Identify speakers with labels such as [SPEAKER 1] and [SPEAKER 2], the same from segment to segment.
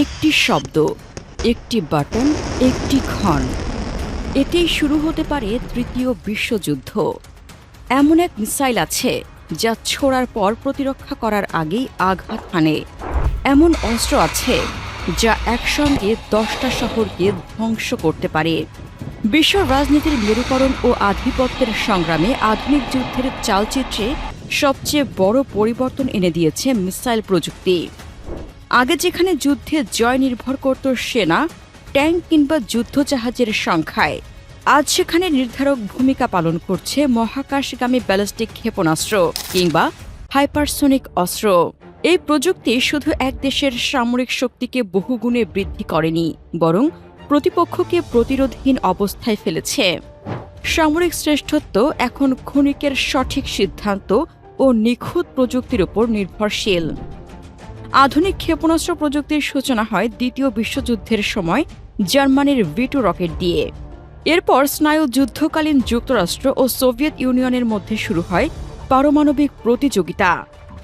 [SPEAKER 1] একটি শব্দ, একটি বাটন, একটি ক্ষণ। এতেই শুরু হতে পারে তৃতীয় বিশ্বযুদ্ধ। এমন এক মিসাইল আছে যা ছোড়ার পর প্রতিরক্ষা করার আগেই আঘাত হানে। এমন অস্ত্র আছে যা একসঙ্গে দশটা শহরকে ধ্বংস করতে পারে। বিশ্ব রাজনীতির মেরুকরণ ও আধিপত্যের সংগ্রামে আধুনিক যুদ্ধের চালচিত্রে সবচেয়ে বড় পরিবর্তন এনে দিয়েছে মিসাইল প্রযুক্তি। আগে যেখানে যুদ্ধে জয় নির্ভর করত সেনা, ট্যাঙ্ক কিংবা যুদ্ধজাহাজের সংখ্যায়। আজ সেখানে নির্ধারক ভূমিকা পালন করছে মহাকাশগামী ব্যালিস্টিক ক্ষেপণাস্ত্র কিংবা হাইপারসোনিক অস্ত্র। এই প্রযুক্তি শুধু এক দেশের সামরিক শক্তিকে বহুগুণে বৃদ্ধি করেনি, বরং প্রতিপক্ষকে প্রতিরোধহীন অবস্থায় ফেলেছে। সামরিক শ্রেষ্ঠত্ব এখন ক্ষণিকের সঠিক সিদ্ধান্ত ও নিখুঁত প্রযুক্তির উপর নির্ভরশীল। আধুনিক ক্ষেপণাস্ত্র প্রযুক্তির সূচনা হয় দ্বিতীয় বিশ্বযুদ্ধের সময় জার্মানির ভিটু রকেট দিয়ে। এরপর স্নায়ু যুদ্ধকালীন যুক্তরাষ্ট্র ও সোভিয়েত ইউনিয়নের মধ্যে শুরু হয় পারমাণবিক প্রতিযোগিতা।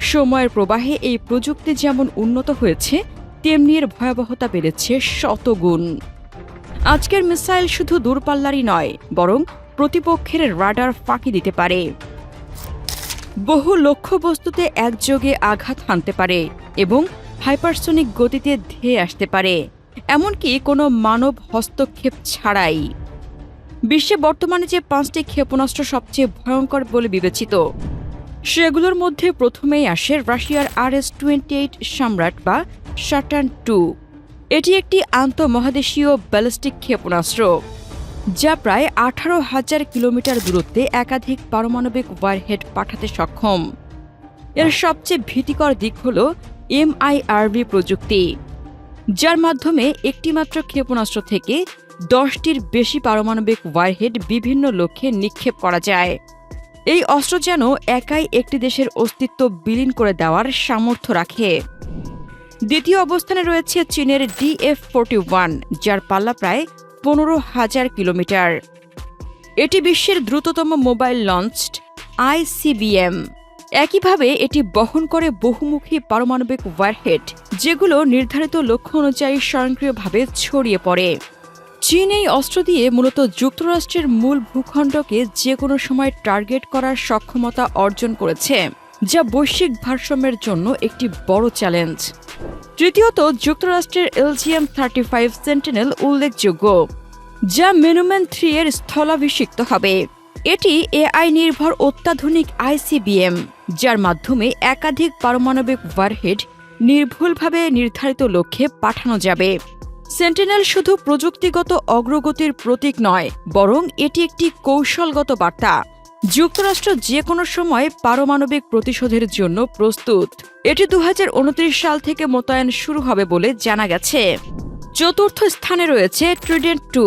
[SPEAKER 1] সময়ের প্রবাহে এই প্রযুক্তি যেমন উন্নত হয়েছে, তেমনি এর ভয়াবহতা বেড়েছে শতগুণ। আজকের মিসাইল শুধু দূরপাল্লারই নয়, বরং প্রতিপক্ষের রাডার ফাঁকি দিতে পারে। বহু লক্ষ্যবস্তুতে একযোগে আঘাত হানতে পারে এবং হাইপারসোনিক গতিতে ধেয়ে আসতে পারে, এমনকি কোনো মানব হস্তক্ষেপ ছাড়াই। বিশ্বে বর্তমানে যে পাঁচটি ক্ষেপণাস্ত্র সবচেয়ে ভয়ঙ্কর বলে বিবেচিত, সেগুলোর মধ্যে প্রথমেই আসে রাশিয়ার আর এস টোয়েন্টি এইট সম্রাট বা শাটান টু। এটি একটি আন্তঃমহাদেশীয় ব্যালিস্টিক ক্ষেপণাস্ত্র। যা প্রায় আঠারো হাজার কিলোমিটার দূরত্বে একাধিক পারমাণবিক ওয়ারহেড পাঠাতে সক্ষম। এর সবচেয়ে ভীতিকর দিক হল এমআইআরবি প্রযুক্তি, যার মাধ্যমে একটিমাত্র ক্ষেপণাস্ত্র থেকে দশটির বেশি পারমাণবিক ওয়ারহেড বিভিন্ন লক্ষ্যে নিক্ষেপ করা যায়। এই অস্ত্র যেন একাই একটি দেশের অস্তিত্ব বিলীন করে দেওয়ার সামর্থ্য রাখে। দ্বিতীয় অবস্থানে রয়েছে চীনের ডিএফ ফোর্টি ওয়ান, যার পাল্লা প্রায় পনেরো হাজার কিলোমিটার। এটি বিশ্বের দ্রুততম মোবাইল লঞ্চড আইসিবিএম একইভাবে এটি বহন করে বহুমুখী পারমাণবিক ওয়ারহেড, যেগুলো নির্ধারিত লক্ষ্য অনুযায়ী স্বয়ংক্রিয়ভাবে ছড়িয়ে পড়ে। চীন এই অস্ত্র দিয়ে মূলত যুক্তরাষ্ট্রের মূল ভূখণ্ডকে যে কোনো সময় টার্গেট করার সক্ষমতা অর্জন করেছে, যা বৈশ্বিক ভারসাম্যের জন্য একটি বড় চ্যালেঞ্জ। তৃতীয়ত, যুক্তরাষ্ট্রের এলজিএম থার্টি ফাইভ সেন্টিনেল উল্লেখযোগ্য, যা মেনুম্যান থ্রি এর স্থলাভিষিক্ত হবে। এটি এআই নির্ভর অত্যাধুনিক আইসিবিএম, যার মাধ্যমে একাধিক পারমাণবিক ওয়ারহেড নির্ভুলভাবে নির্ধারিত লক্ষ্যে পাঠানো যাবে। সেন্টিনেল শুধু প্রযুক্তিগত অগ্রগতির প্রতীক নয়, বরং এটি একটি কৌশলগত বার্তা। যুক্তরাষ্ট্র যে কোনো সময় পারমাণবিক প্রতিশোধের জন্য প্রস্তুত। এটি দু হাজার উনত্রিশ সাল থেকে মোতায়েন শুরু হবে বলে জানা গেছে। চতুর্থ স্থানে রয়েছে ট্রিডেন্ট টু,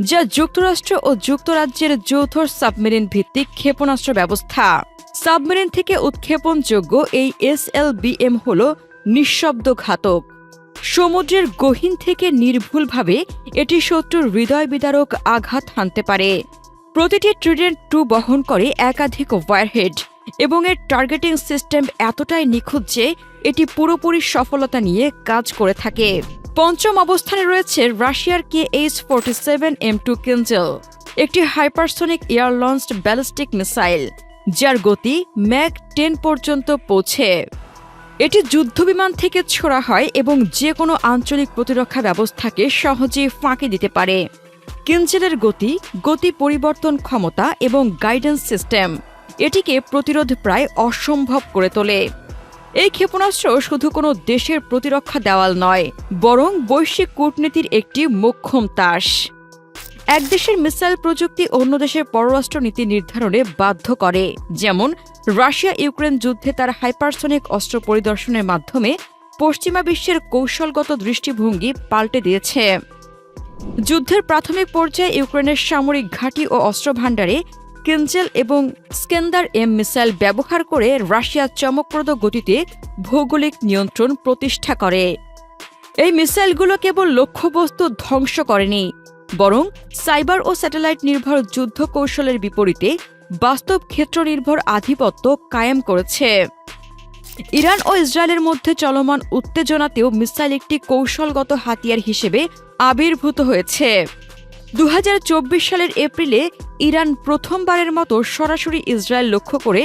[SPEAKER 1] যা যুক্তরাষ্ট্র ও যুক্তরাজ্যের যৌথ সাবমেরিন ভিত্তিক ক্ষেপণাস্ত্র ব্যবস্থা। সাবমেরিন থেকে উৎক্ষেপণযোগ্য এই এসএলবিএম হল নিঃশব্দ ঘাতক সমুদ্রের গহীন থেকে নির্ভুলভাবে এটি শত্রুর হৃদয় বিদারক আঘাত হানতে পারে। প্রতিটি ট্রিডেন্ট টু বহন করে একাধিক ওয়ারহেড এবং এর টার্গেটিং সিস্টেম এতটাই নিখুঁত যে এটি পুরোপুরি সফলতা নিয়ে কাজ করে থাকে। পঞ্চম অবস্থানে রয়েছে রাশিয়ার K H forty seven M two Kinzhal একটি hypersonic air launched ballistic missile, যার গতি ম্যাক টেন পর্যন্ত পৌঁছে। এটি যুদ্ধবিমান থেকে ছোড়া হয় এবং যে কোনো আঞ্চলিক প্রতিরক্ষা ব্যবস্থাকে সহজেই ফাঁকি দিতে পারে। কিনজেলের গতি গতি পরিবর্তন ক্ষমতা এবং গাইডেন্স সিস্টেম এটিকে প্রতিরোধ প্রায় অসম্ভব করে তোলে। এই ক্ষেপণাস্ত্র শুধু কোনো দেশের প্রতিরক্ষা দেওয়াল নয়, বরং বৈশ্বিক কূটনীতির একটি মোক্ষম তাস। এক দেশের মিসাইল প্রযুক্তি অন্য দেশের পররাষ্ট্র নীতি নির্ধারণে বাধ্য করে, যেমন রাশিয়া ইউক্রেন যুদ্ধে তার হাইপারসনিক অস্ত্র পরিদর্শনের মাধ্যমে পশ্চিমা বিশ্বের কৌশলগত দৃষ্টিভঙ্গি পাল্টে দিয়েছে। যুদ্ধের প্রাথমিক পর্যায়ে ইউক্রেনের সামরিক ঘাঁটি ও অস্ত্র ভাণ্ডারে কিনজেল এবং স্কেন্দার এম মিসাইল ব্যবহার করে রাশিয়া চমকপ্রদ গতিতে ভৌগোলিক নিয়ন্ত্রণ প্রতিষ্ঠা করে। এই মিসাইলগুলো কেবল লক্ষ্যবস্তু ধ্বংস করেনি, বরং সাইবার ও স্যাটেলাইট নির্ভর যুদ্ধ কৌশলের বিপরীতে বাস্তব ক্ষেত্র নির্ভর আধিপত্য কায়েম করেছে। ইরান ও ইসরায়েলের মধ্যে চলমান উত্তেজনাতেও মিসাইল একটি কৌশলগত হাতিয়ার হিসেবে আবির্ভূত হয়েছে। দু হাজার চব্বিশ সালের এপ্রিলে ইরান প্রথমবারের মতো সরাসরি ইসরায়েল লক্ষ্য করে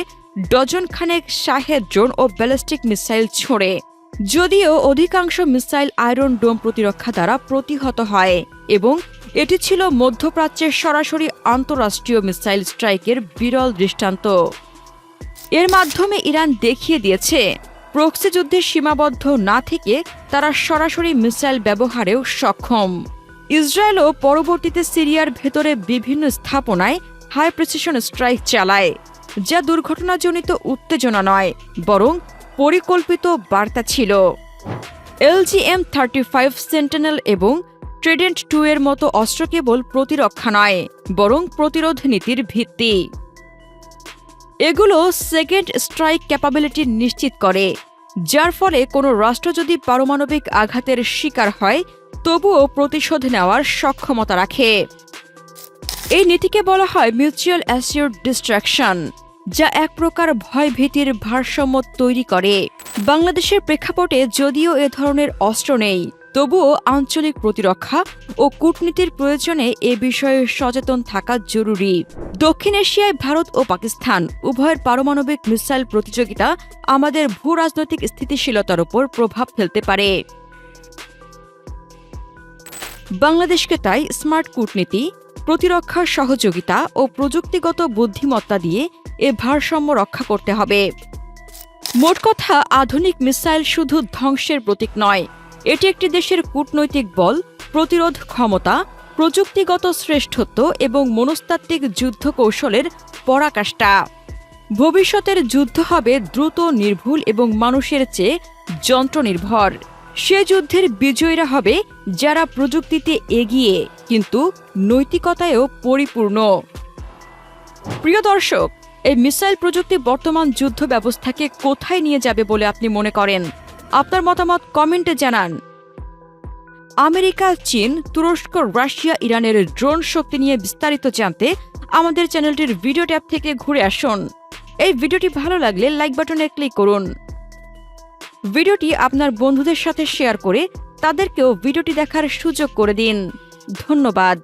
[SPEAKER 1] ডজন খানেক শাহেদ ড্রোন ও ব্যালিস্টিক মিসাইল ছোঁড়ে, যদিও অধিকাংশ মিসাইল আয়রন ডোম প্রতিরক্ষা দ্বারা প্রতিহত হয় এবং এটি ছিল মধ্যপ্রাচ্যের সরাসরি আন্তঃরাষ্ট্রীয় মিসাইল স্ট্রাইকের বিরল দৃষ্টান্ত। এর মাধ্যমে ইরান দেখিয়ে দিয়েছে, প্রক্সি যুদ্ধে সীমাবদ্ধ না থেকে তারা সরাসরি মিসাইল ব্যবহারেও সক্ষম। ইসরায়েলও পরবর্তীতে সিরিয়ার ভেতরে বিভিন্ন স্থাপনায় হাই প্রেসিশন স্ট্রাইক চালায়, যা দুর্ঘটনাজনিত উত্তেজনা নয়, বরং পরিকল্পিত বার্তা ছিল। এলজিএম থার্টি ফাইভ সেন্টেনেল এবং ট্রেডেন্ট টু এর মতো অস্ত্র কেবল প্রতিরক্ষা নয়, বরং প্রতিরোধ নীতির ভিত্তি। এগুলো সেকেন্ড স্ট্রাইক ক্যাপাবিলিটি নিশ্চিত করে, যার ফলে কোনো রাষ্ট্র যদি পারমাণবিক আঘাতের শিকার হয়, তবুও প্রতিশোধ নেওয়ার সক্ষমতা রাখে। এই নীতিকে বলা হয় মিউচুয়াল অ্যাসিওর ডিস্ট্রাকশন যা এক প্রকার ভয়ভীতির ভারসাম্য তৈরি করে। বাংলাদেশের প্রেক্ষাপটে যদিও এ ধরনের অস্ত্র নেই তবুও আঞ্চলিক প্রতিরক্ষা ও কূটনীতির প্রয়োজনে এ বিষয়ে সচেতন থাকা জরুরি। দক্ষিণ এশিয়ায় ভারত ও পাকিস্তান উভয়ের পারমাণবিক মিসাইল প্রতিযোগিতা আমাদের ভূ রাজনৈতিক স্থিতিশীলতার উপর প্রভাব ফেলতে পারে। বাংলাদেশকে তাই স্মার্ট কূটনীতি, প্রতিরক্ষা সহযোগিতা ও প্রযুক্তিগত বুদ্ধিমত্তা দিয়ে এ ভারসাম্য রক্ষা করতে হবে। মোট কথা, আধুনিক মিসাইল শুধু ধ্বংসের প্রতীক নয় এটি একটি দেশের কূটনৈতিক বল, প্রতিরোধ ক্ষমতা, প্রযুক্তিগত শ্রেষ্ঠত্ব এবং মনস্তাত্ত্বিক যুদ্ধ কৌশলের পরাকাষ্ঠা। ভবিষ্যতের যুদ্ধ হবে দ্রুত, নির্ভুল এবং মানুষের চেয়ে যন্ত্রনির্ভর। সে যুদ্ধের বিজয়ীরা হবে যারা প্রযুক্তিতে এগিয়ে, কিন্তু নৈতিকতায়ও পরিপূর্ণ। প্রিয় দর্শক, এই মিসাইল প্রযুক্তি বর্তমান যুদ্ধ ব্যবস্থাকে কোথায় নিয়ে যাবে বলে আপনি মনে করেন? আপনার মতামত কমেন্টে জানান। আমেরিকা, চীন, তুরস্ক, রাশিয়া, ইরানের ড্রোন শক্তি নিয়ে বিস্তারিত জানতে আমাদের চ্যানেলটির ভিডিও ট্যাব থেকে ঘুরে আসুন। এই ভিডিওটি ভালো লাগলে লাইক বাটনে ক্লিক করুন। ভিডিওটি আপনার বন্ধুদের সাথে শেয়ার করে তাদেরকেও ভিডিওটি দেখার সুযোগ করে দিন। ধন্যবাদ।